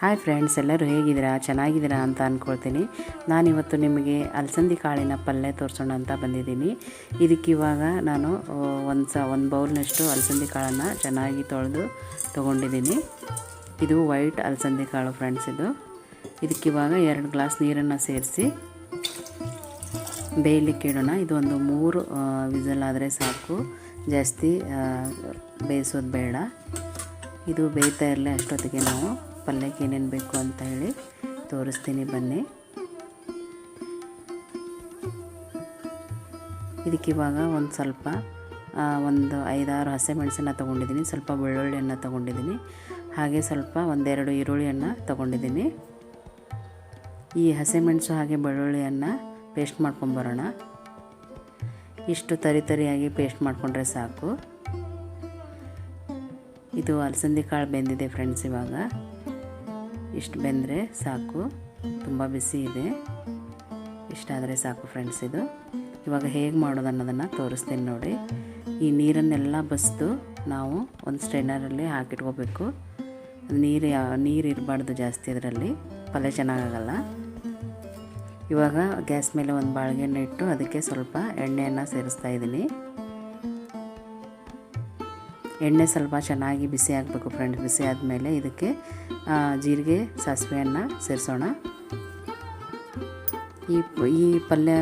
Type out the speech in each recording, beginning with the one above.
Hi friends ಎಲ್ಲರೂ ಹೇಗಿದ್ದೀರಾ? ಚೆನ್ನಾಗಿದ್ದೀರಾ ಅಂತ ಅಂದ್ಕೊಳ್ತೀನಿ ನಾನಿವತ್ತು ನಿಮಗೆ ಅಲಸಂದಿ ಕಾಳಿನ ಪಲ್ಯ ತೋರಿಸೋಣ ಅಂತ ಬಂದಿದ್ದೀನಿ. ಇದಕ್ಕೆ ಇವಾಗ ನಾನು ಒಂದು ಸ ಒಂದು ಬೌಲ್ನಷ್ಟು ಅಲಸಂದಿ ಕಾಳನ್ನು ಚೆನ್ನಾಗಿ ತೊಳೆದು ತೊಗೊಂಡಿದ್ದೀನಿ. ಇದು ವೈಟ್ ಅಲಸಂದಿ ಕಾಳು ಫ್ರೆಂಡ್ಸ್ ಇದು. ಇದಕ್ಕಿವಾಗ ಎರಡು ಗ್ಲಾಸ್ ನೀರನ್ನು ಸೇರಿಸಿ ಬೇಯಲಿಕ್ಕೆ ಇಡೋಣ. ಇದೊಂದು ಮೂರು ವಿಸಲ್ ಆದರೆ ಸಾಕು. ಜಾಸ್ತಿ ಬೇಯಿಸೋದು ಬೇಡ. ಇದು ಬೇಯ್ತಾ ಇರಲಿ ಅಷ್ಟೊತ್ತಿಗೆ ನಾವು. ಪಲ್ಯಕ್ಕೆ ಏನೇನು ಬೇಕು ಅಂತ ಹೇಳಿ ತೋರಿಸ್ತೀನಿ ಬನ್ನಿ. ಇದಕ್ಕೆ ಇವಾಗ ಒಂದು ಸ್ವಲ್ಪ ಒಂದು ಐದಾರು ಹಸಿಮೆಣಸನ್ನು ತೊಗೊಂಡಿದ್ದೀನಿ, ಸ್ವಲ್ಪ ಬೆಳ್ಳುಳ್ಳಿಯನ್ನು ತೊಗೊಂಡಿದ್ದೀನಿ. ಹಾಗೆ ಸ್ವಲ್ಪ ಒಂದೆರಡು ಈರುಳ್ಳಿಯನ್ನು ತೊಗೊಂಡಿದ್ದೀನಿ. ಈ ಹಸಿಮೆಣಸು ಹಾಗೆ ಬೆಳ್ಳುಳ್ಳಿಯನ್ನು ಪೇಸ್ಟ್ ಮಾಡ್ಕೊಂಬರೋಣ ಇಷ್ಟು ತರಿ ತರಿಯಾಗಿ ಪೇಸ್ಟ್ ಮಾಡಿಕೊಂಡ್ರೆ ಸಾಕು. ಇದು ಅಲಸಂದಿ ಕಾಳು ಬೆಂದಿದೆ ಫ್ರೆಂಡ್ಸ್ ಇವಾಗ. ಇಷ್ಟು ಬೆಂದರೆ ಸಾಕು. ತುಂಬ ಬಿಸಿ ಇದೆ. ಇಷ್ಟಾದರೆ ಸಾಕು ಫ್ರೆಂಡ್ಸ್ ಇದು. ಇವಾಗ ಹೇಗೆ ಮಾಡೋದು ಅನ್ನೋದನ್ನು ತೋರಿಸ್ತೀನಿ ನೋಡಿ. ಈ ನೀರನ್ನೆಲ್ಲ ಬಸ್ದು ನಾವು ಒಂದು ಸ್ಟ್ರೈನರಲ್ಲಿ ಹಾಕಿಟ್ಕೋಬೇಕು. ನೀರು ನೀರು ಇರಬಾರ್ದು ಜಾಸ್ತಿ ಅದರಲ್ಲಿ. ಪಲ್ಯ ಚೆನ್ನಾಗಾಗಲ್ಲ ಇವಾಗ ಗ್ಯಾಸ್ ಮೇಲೆ ಒಂದು ಬಾಳ್ಗೆಣ್ಣೆ ಇಟ್ಟು ಅದಕ್ಕೆ ಸ್ವಲ್ಪ ಎಣ್ಣೆಯನ್ನು ಸೇರಿಸ್ತಾ ಇದ್ದೀನಿ. ಎಣ್ಣೆ ಸ್ವಲ್ಪ ಚೆನ್ನಾಗಿ ಬಿಸಿ ಆಗಬೇಕು ಫ್ರೆಂಡ್ಸ್ ಬಿಸಿ ಆದಮೇಲೆ ಇದಕ್ಕೆ ಜೀರಿಗೆ ಸಾಸಿವೆಯನ್ನು ಸೇರಿಸೋಣ. ಈ ಈ ಪಲ್ಯ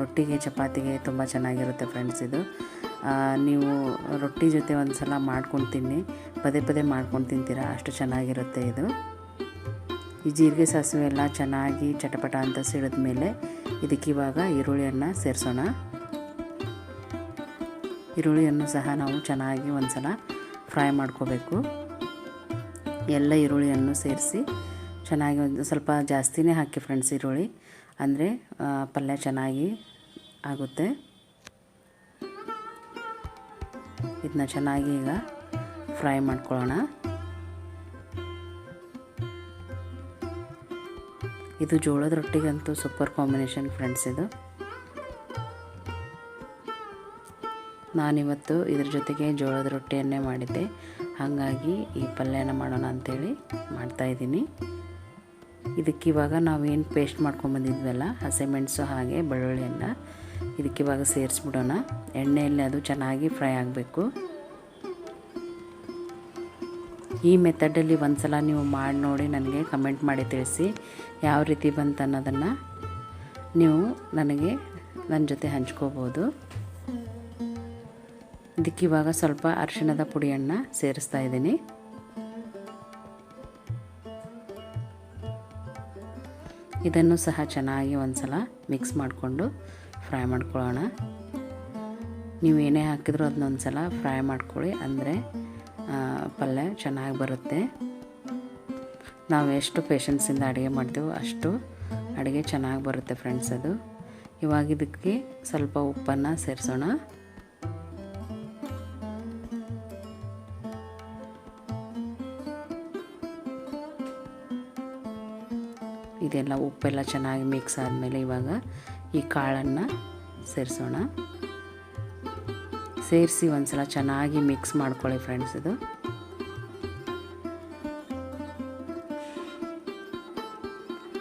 ರೊಟ್ಟಿಗೆ, ಚಪಾತಿಗೆ ತುಂಬ ಚೆನ್ನಾಗಿರುತ್ತೆ ಫ್ರೆಂಡ್ಸ್ ಇದು. ನೀವು ರೊಟ್ಟಿ ಜೊತೆ ಒಂದು ಸಲ ಮಾಡ್ಕೊಂಡು ತಿನ್ನಿ. ಪದೇ ಪದೇ ಮಾಡ್ಕೊಂಡು ತಿಂತೀರಾ, ಅಷ್ಟು ಚೆನ್ನಾಗಿರುತ್ತೆ ಇದು. ಈ ಜೀರಿಗೆ, ಸಾಸಿವೆ ಎಲ್ಲ ಚೆನ್ನಾಗಿ ಚಟಪಟ ಅಂತ ಸಿಡಿದ ಮೇಲೆ ಇದಕ್ಕಿವಾಗ ಈರುಳ್ಳಿಯನ್ನು ಸೇರಿಸೋಣ. ಈರುಳ್ಳಿಯನ್ನು ಸಹ ನಾವು ಚೆನ್ನಾಗಿ ಒಂದು ಸಲ ಫ್ರೈ ಮಾಡ್ಕೋಬೇಕು. ಎಲ್ಲ ಈರುಳ್ಳಿಯನ್ನು ಸೇರಿಸಿ ಚೆನ್ನಾಗಿ ಒಂದು ಸ್ವಲ್ಪ ಜಾಸ್ತಿನೇ ಹಾಕಿ ಫ್ರೆಂಡ್ಸ್ ಈರುಳ್ಳಿ. ಅಂದರೆ ಪಲ್ಯ ಚೆನ್ನಾಗಿ ಆಗುತ್ತೆ. ಇದನ್ನ ಚೆನ್ನಾಗಿ ಈಗ ಫ್ರೈ ಮಾಡ್ಕೊಳ್ಳೋಣ. ಇದು ಜೋಳದ ರೊಟ್ಟಿಗಂತೂ ಸೂಪರ್ ಕಾಂಬಿನೇಷನ್ ಫ್ರೆಂಡ್ಸ್ ಇದು. ನಾನಿವತ್ತು ಇದ್ರ ಜೊತೆಗೆ ಜೋಳದ ರೊಟ್ಟಿಯನ್ನೇ ಮಾಡಿದ್ದೆ. ಹಾಗಾಗಿ ಈ ಪಲ್ಯನ ಮಾಡೋಣ ಅಂಥೇಳಿ ಮಾಡ್ತಾಯಿದ್ದೀನಿ ಇದಕ್ಕಿವಾಗ ನಾವೇನು ಪೇಸ್ಟ್ ಮಾಡ್ಕೊಂಬಂದಿದ್ವಲ್ಲ ಹಸಿಮೆಣಸು ಹಾಗೆ ಬೆಳ್ಳುಳ್ಳಿಯನ್ನು ಇದಕ್ಕಿವಾಗ ಸೇರಿಸ್ಬಿಡೋಣ. ಎಣ್ಣೆಯಲ್ಲಿ ಅದು ಚೆನ್ನಾಗಿ ಫ್ರೈ ಆಗಬೇಕು. ಈ ಮೆಥಡಲ್ಲಿ ಒಂದು ಸಲ ನೀವು ಮಾಡಿ ನೋಡಿ ನನಗೆ ಕಮೆಂಟ್ ಮಾಡಿ ತಿಳಿಸಿ ಯಾವ ರೀತಿ ಬಂತು ಅನ್ನೋದನ್ನು ನೀವು ನನಗೆ ನನ್ನ ಜೊತೆ ಹಂಚ್ಕೋಬೋದು. ಇದಕ್ಕಿವಾಗ ಸ್ವಲ್ಪ ಅರಿಶಿಣದ ಪುಡಿಯನ್ನು ಸೇರಿಸ್ತಾ ಇದ್ದೀನಿ. ಇದನ್ನು ಸಹ ಚೆನ್ನಾಗಿ ಒಂದ್ಸಲ ಮಿಕ್ಸ್ ಮಾಡಿಕೊಂಡು ಫ್ರೈ ಮಾಡ್ಕೊಳ್ಳೋಣ. ನೀವು ಏನೇ ಹಾಕಿದ್ರೂ ಅದನ್ನೊಂದು ಸಲ ಫ್ರೈ ಮಾಡ್ಕೊಳ್ಳಿ, ಅಂದರೆ ಪಲ್ಯ ಚೆನ್ನಾಗಿ ಬರುತ್ತೆ. ನಾವು ಎಷ್ಟು ಪೇಷನ್ಸಿಂದ ಅಡುಗೆ ಮಾಡ್ತೀವೋ ಅಷ್ಟು ಅಡುಗೆ ಚೆನ್ನಾಗಿ ಬರುತ್ತೆ ಫ್ರೆಂಡ್ಸ್ ಅದು. ಇವಾಗ ಇದಕ್ಕೆ ಸ್ವಲ್ಪ ಉಪ್ಪನ್ನು ಸೇರಿಸೋಣ. ಇದೆಲ್ಲ ಉಪ್ಪೆಲ್ಲ ಚೆನ್ನಾಗಿ ಮಿಕ್ಸ್ ಆದಮೇಲೆ ಇವಾಗ ಈ ಕಾಳನ್ನು ಸೇರಿಸೋಣ. ಸೇರಿಸಿ ಒಂದ್ಸಲ ಚೆನ್ನಾಗಿ ಮಿಕ್ಸ್ ಮಾಡ್ಕೊಳ್ಳಿ ಫ್ರೆಂಡ್ಸ್ ಇದು.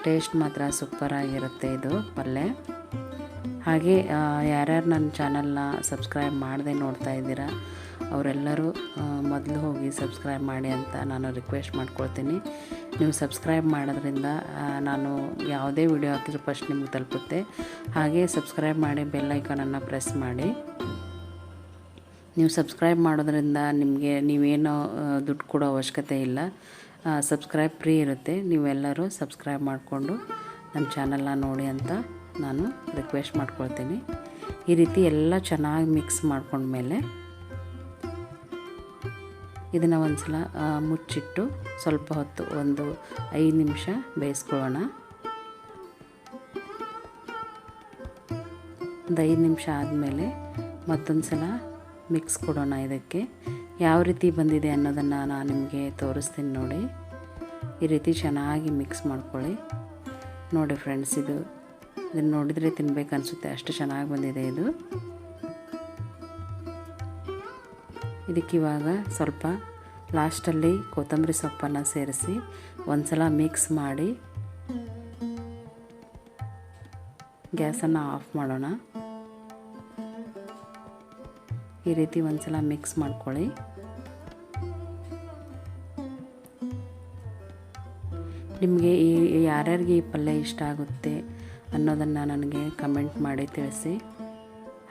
ಟೇಸ್ಟ್ ಮಾತ್ರ ಸೂಪರಾಗಿರುತ್ತೆ ಇದು ಪಲ್ಯ ಹಾಗೆ ಯಾರ್ಯಾರು ನನ್ನ ಚಾನಲ್ನ ಸಬ್ಸ್ಕ್ರೈಬ್ ಮಾಡದೆ ನೋಡ್ತಾ ಇದ್ದೀರಾ, ಅವರೆಲ್ಲರೂ ಮೊದಲು ಹೋಗಿ ಸಬ್ಸ್ಕ್ರೈಬ್ ಮಾಡಿ ಅಂತ ನಾನು ರಿಕ್ವೆಸ್ಟ್ ಮಾಡ್ಕೊಳ್ತೀನಿ. ನೀವು ಸಬ್ಸ್ಕ್ರೈಬ್ ಮಾಡೋದ್ರಿಂದ ನಾನು ಯಾವುದೇ ವಿಡಿಯೋ ಹಾಕಿದ್ರು ಫಸ್ಟ್ ನಿಮ್ಗೆ ತಲುಪುತ್ತೆ. ಹಾಗೆ ಸಬ್ಸ್ಕ್ರೈಬ್ ಮಾಡಿ ಬೆಲ್ ಐಕಾನನ್ನು ಪ್ರೆಸ್ ಮಾಡಿ. ನೀವು ಸಬ್ಸ್ಕ್ರೈಬ್ ಮಾಡೋದ್ರಿಂದ ನಿಮಗೆ ನೀವೇನೋ ದುಡ್ಡು ಕೊಡೋ ಅವಶ್ಯಕತೆ ಇಲ್ಲ. ಸಬ್ಸ್ಕ್ರೈಬ್ ಫ್ರೀ ಇರುತ್ತೆ. ನೀವೆಲ್ಲರೂ ಸಬ್ಸ್ಕ್ರೈಬ್ ಮಾಡಿಕೊಂಡು ನಮ್ಮ ಚಾನಲ್ನ ನೋಡಿ ಅಂತ ನಾನು ರಿಕ್ವೆಸ್ಟ್ ಮಾಡ್ಕೊಳ್ತೀನಿ. ಈ ರೀತಿ ಎಲ್ಲ ಚೆನ್ನಾಗಿ ಮಿಕ್ಸ್ ಮಾಡಿಕೊಂಡ್ಮೇಲೆ ಇದನ್ನು ಒಂದು ಸಲ ಮುಚ್ಚಿಟ್ಟು ಸ್ವಲ್ಪ ಹೊತ್ತು ಒಂದು ಐದು ನಿಮಿಷ ಬೇಯಿಸ್ಕೊಳ್ಳೋಣ. ಒಂದು ಐದು ನಿಮಿಷ ಆದಮೇಲೆ ಮತ್ತೊಂದು ಸಲ ಮಿಕ್ಸ್ ಕೊಡೋಣ ಇದಕ್ಕೆ. ಯಾವ ರೀತಿ ಬಂದಿದೆ ಅನ್ನೋದನ್ನು ನಾನು ನಿಮಗೆ ತೋರಿಸ್ತೀನಿ ನೋಡಿ. ಈ ರೀತಿ ಚೆನ್ನಾಗಿ ಮಿಕ್ಸ್ ಮಾಡ್ಕೊಳ್ಳಿ. ನೋಡಿ ಫ್ರೆಂಡ್ಸ್ ಇದು ಇದನ್ನು ನೋಡಿದರೆ ತಿನ್ಬೇಕು ಅನಿಸುತ್ತೆ. ಅಷ್ಟು ಚೆನ್ನಾಗಿ ಬಂದಿದೆ ಇದು. ಇದಕ್ಕಿವಾಗ ಸ್ವಲ್ಪ ಲಾಸ್ಟಲ್ಲಿ ಕೊತ್ತಂಬರಿ ಸೊಪ್ಪನ್ನು ಸೇರಿಸಿ ಒಂದ್ಸಲ ಮಿಕ್ಸ್ ಮಾಡಿ ಗ್ಯಾಸನ್ನು ಆಫ್ ಮಾಡೋಣ. ಈ ರೀತಿ ಒಂದ್ಸಲ ಮಿಕ್ಸ್ ಮಾಡ್ಕೊಳ್ಳಿ. ನಿಮಗೆ ಈ ಯಾರ್ಯಾರಿಗೆ ಈ ಪಲ್ಯ ಇಷ್ಟ ಆಗುತ್ತೆ ಅನ್ನೋದನ್ನು ನನಗೆ ಕಮೆಂಟ್ ಮಾಡಿ ತಿಳಿಸಿ.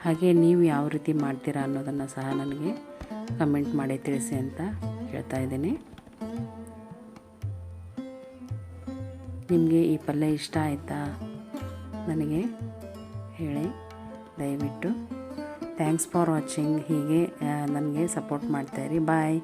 ಹಾಗೆ ನೀವು ಯಾವ ರೀತಿ ಮಾಡ್ತೀರಾ ಅನ್ನೋದನ್ನು ಸಹ ನನಗೆ ಕಮೆಂಟ್ ಮಾಡಿ ತಿಳಿಸಿ ಅಂತ ಹೇಳ್ತಾ ಇದ್ದೀನಿ. ನಿಮಗೆ ಈ ಪಲ್ಯ ಇಷ್ಟ ಆಯಿತಾ? ನನಗೆ ಹೇಳಿ, ದಯವಿಟ್ಟು. ಥ್ಯಾಂಕ್ಸ್ ಫಾರ್ ವಾಚಿಂಗ್ ಹೀಗೆ ನನಗೆ ಸಪೋರ್ಟ್ ಮಾಡ್ತಾಯಿರಿ ಬಾಯ್